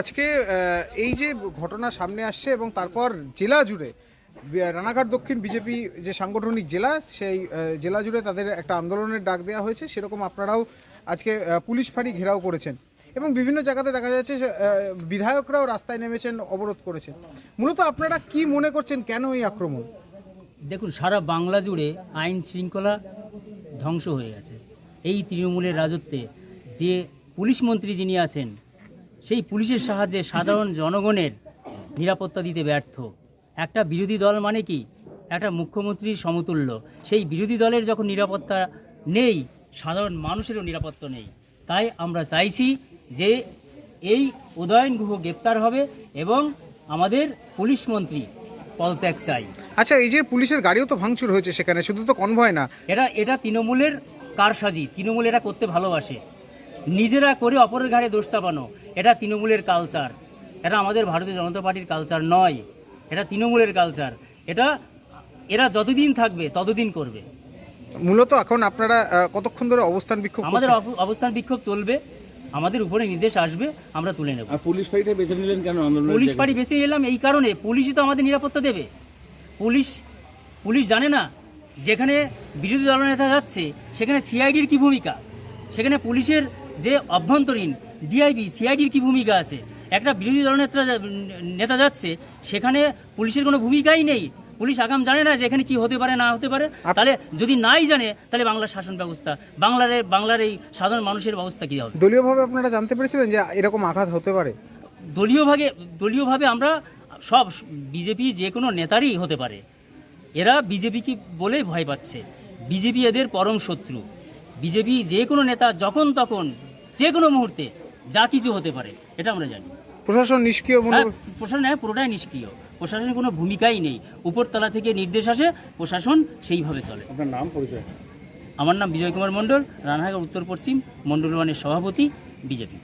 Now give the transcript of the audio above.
আজকে এই যে ঘটনা সামনে আসছে এবং তারপর জেলা জুড়ে রানাঘাট দক্ষিণ বিজেপি যে সাংগঠনিক জেলা, সেই জেলা জুড়ে তাদের একটা আন্দোলনের ডাক দেওয়া হয়েছে। সেরকম আপনারাও আজকে পুলিশ ফাঁড়ি ঘেরাও করেছেন এবং বিভিন্ন জায়গাতে দেখা যাচ্ছে বিধায়করাও রাস্তায় নেমেছেন, অবরোধ করেছেন। মূলত আপনারা কি মনে করছেন, কেন এই আক্রমণ? দেখুন, সারা বাংলা জুড়ে আইন শৃঙ্খলা ধ্বংস হয়ে গেছে। এই তৃণমূলের রাজত্বে যে পুলিশ মন্ত্রী যিনি আছেন সেই পুলিশের সাহায্যে সাধারণ জনগণের নিরাপত্তা দিতে ব্যর্থ। একটা বিরোধী দল মানে কি? একটা মুখ্যমন্ত্রীর সমতুল্য। সেই বিরোধী দলের যখন নিরাপত্তা নেই সাধারণ মানুষেরও নিরাপত্তা নেই। তাই আমরা চাইছি যে এই উদয়ন গুহ গ্রেপ্তার হবে এবং আমাদের পুলিশ মন্ত্রী পদত্যাগ চাই। আচ্ছা এই যে পুলিশের গাড়িও তো ভাঙচুর হয়েছে সেখানে শুধু তো কনভয় না। এটা এটা তৃণমূলের কারসাজি। তৃণমূল এটা করতে ভালোবাসে। নিজেরা করে অপরের ঘাড়ে দোষ চাপানো এটা তৃণমূলের কালচার এটা আমাদের ভারতীয় জনতা পার্টির কালচার নয়। এটা তৃণমূলের কালচার এটা এরা যতদিন থাকবে ততদিন করবে। মূলত এখন আপনারা কতক্ষণ ধরে অবস্থান বিক্ষোভ আমাদের অব- অবস্থান বিক্ষোভ চলবে। আমাদের উপরে নির্দেশ আসবে আমরা তুলে নেব। পুলিশ ফাঁড়িটা বেছে নিলেন কেন? পুলিশ পার্টি বেছে এলাম এই কারণে। পুলিশই তো আমাদের নিরাপত্তা দেবে। পুলিশ পুলিশ জানে না যেখানে বিরোধী দলনেতা যাচ্ছে সেখানে সিআইডির কি ভূমিকা? সেখানে পুলিশের যে অভ্যন্তরীণ ডিআইবি সিআইডির কি ভূমিকা আছে? একটা বিরোধী দলনেতা যা- নেতা যাচ্ছে সেখানে পুলিশের কোনো ভূমিকাই নেই। পুলিশ আগাম জানে না যে এখানে কি হতে পারে না হতে পারে। তাহলে যদি নাই জানে তাহলে বাংলার শাসন ব্যবস্থা বাংলার বাংলার এই সাধারণ মানুষের ব্যবস্থা কী হবে? দলীয়ভাবে আপনারা জানতে পেরেছিলেন যে এরকম আঘাত হতে পারে? দলীয়ভাবে দলীয়ভাবে আমরা সব বিজেপি যে কোনো নেতারই হতে পারে। এরা বিজেপিকে বলেই ভয় পাচ্ছে। বিজেপি এদের পরম শত্রু। বিজেপি যে কোনো নেতা যখন তখন যে কোনো মুহূর্তে যা কিছু হতে পারে এটা আমরা জানি। প্রশাসন নিষ্ক্রিয় হ্যাঁ প্রশাসন হ্যাঁ পুরোটাই নিষ্ক্রিয়। প্রশাসনের কোনো ভূমিকাই নেই। উপরতলা থেকে নির্দেশ আসে প্রশাসন সেইভাবে চলে। আপনার নাম পরিচয়? আমার নাম বিজয় কুমার মণ্ডল রানাঘাট উত্তর পশ্চিম মণ্ডল ওয়ানের সভাপতি বিজেপি।